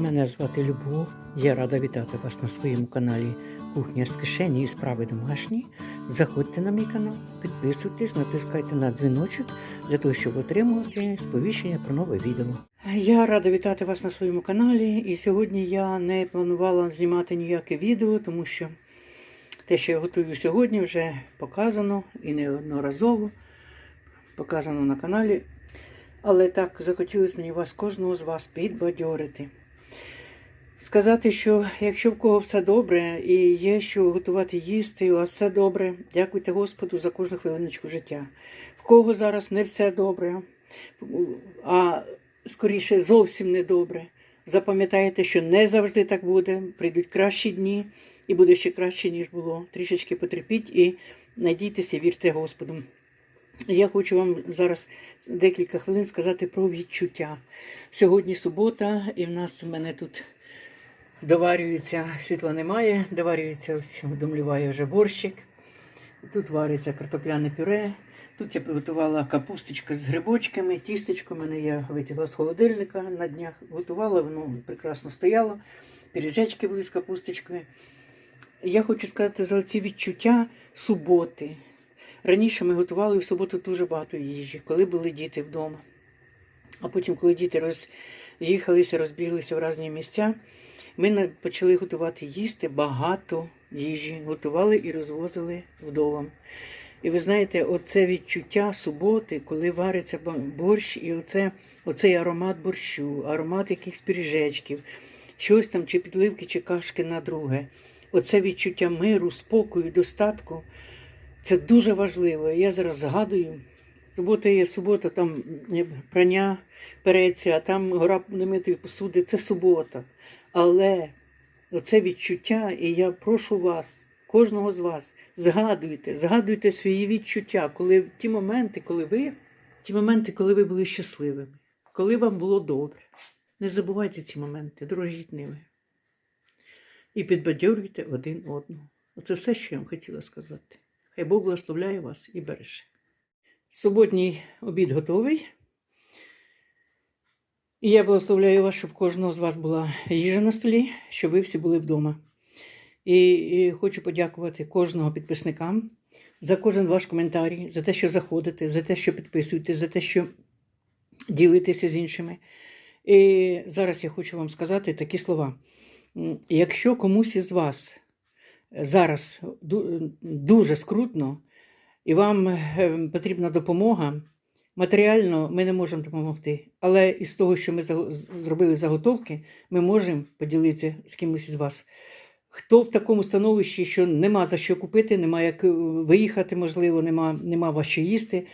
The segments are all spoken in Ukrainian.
Мене звати Любов. Я рада вітати вас на своєму каналі Кухня з кишені і справи домашні. Заходьте на мій канал, підписуйтесь, натискайте на дзвіночок для того, щоб отримувати сповіщення про нове відео. Я рада вітати вас на своєму каналі. І сьогодні я не планувала знімати ніяке відео, тому що те, що я готую сьогодні, вже показано і неодноразово показано на каналі. Але так захотілося мені вас, кожного з вас підбадьорити. Сказати, що якщо в кого все добре і є що готувати їсти, у вас все добре, дякуйте Господу за кожну хвилиночку життя. В кого зараз не все добре, а скоріше зовсім не добре. Запам'ятайте, що не завжди так буде. Прийдуть кращі дні, і буде ще краще, ніж було. Трішечки потерпіть і надійтеся, вірте Господу. Я хочу вам зараз декілька хвилин сказати про відчуття. Сьогодні субота, і в нас у мене тут доварюється, світла немає, доварюється, домліває вже борщик. Тут вариться картопляне пюре. Тут я приготувала капусточку з грибочками, тістечко мене я витягла з холодильника на днях, готувала, воно прекрасно стояло. Пиріжечки були з капусточкою. Я хочу сказати за ці відчуття суботи. Раніше ми готували в суботу дуже багато їжі, коли були діти вдома. А потім, коли діти роз'їхалися, розбіглися в різні місця, ми почали готувати їсти багато їжі, готували і розвозили вдома. І ви знаєте, оце відчуття суботи, коли вариться борщ, і оце, оцей аромат борщу, аромат якихось пиріжечків, щось там, чи підливки, чи кашки на друге. Оце відчуття миру, спокою, достатку. Це дуже важливо. Я зараз згадую. Субота є субота, там прання переться, а там гора немитої посуди. Це субота. Але оце відчуття, і я прошу вас, кожного з вас, згадуйте, згадуйте свої відчуття, коли ті моменти, коли ви, ті моменти, коли ви були щасливими, коли вам було добре. Не забувайте ці моменти, дорожіть ними. І підбадьорюйте один одного. Оце все, що я вам хотіла сказати. Хай Бог благословляє вас і береже. Суботній обід готовий. І я благословляю вас, щоб кожного з вас була їжа на столі, щоб ви всі були вдома. І, і хочу подякувати кожного підписникам за кожен ваш коментар, за те, що заходите, за те, що підписуєте, за те, що ділитеся з іншими. І зараз я хочу вам сказати такі слова. Якщо комусь із вас зараз дуже скрутно, і вам е, потрібна допомога, матеріально ми не можемо допомогти. Але із того, що ми зробили заготовки, ми можемо поділитися з кимось із вас. Хто в такому становищі, що нема за що купити, нема як е, виїхати, можливо, нема, нема вас що їсти.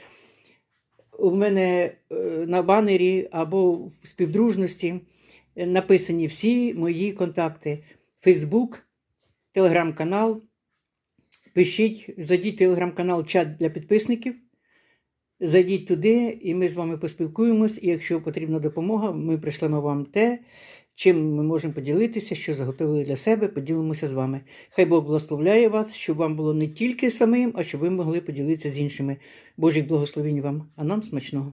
У мене е, на банері або в співдружності написані всі мої контакти: Фейсбук, телеграм-канал. Пишіть, зайдіть телеграм-канал чат для підписників. Зайдіть туди, і ми з вами поспілкуємось. І якщо потрібна допомога, ми прийшлемо вам те, чим ми можемо поділитися, що заготовили для себе, поділимося з вами. Хай Бог благословляє вас, щоб вам було не тільки самим, а щоб ви могли поділитися з іншими. Божих благословень вам, а нам смачного.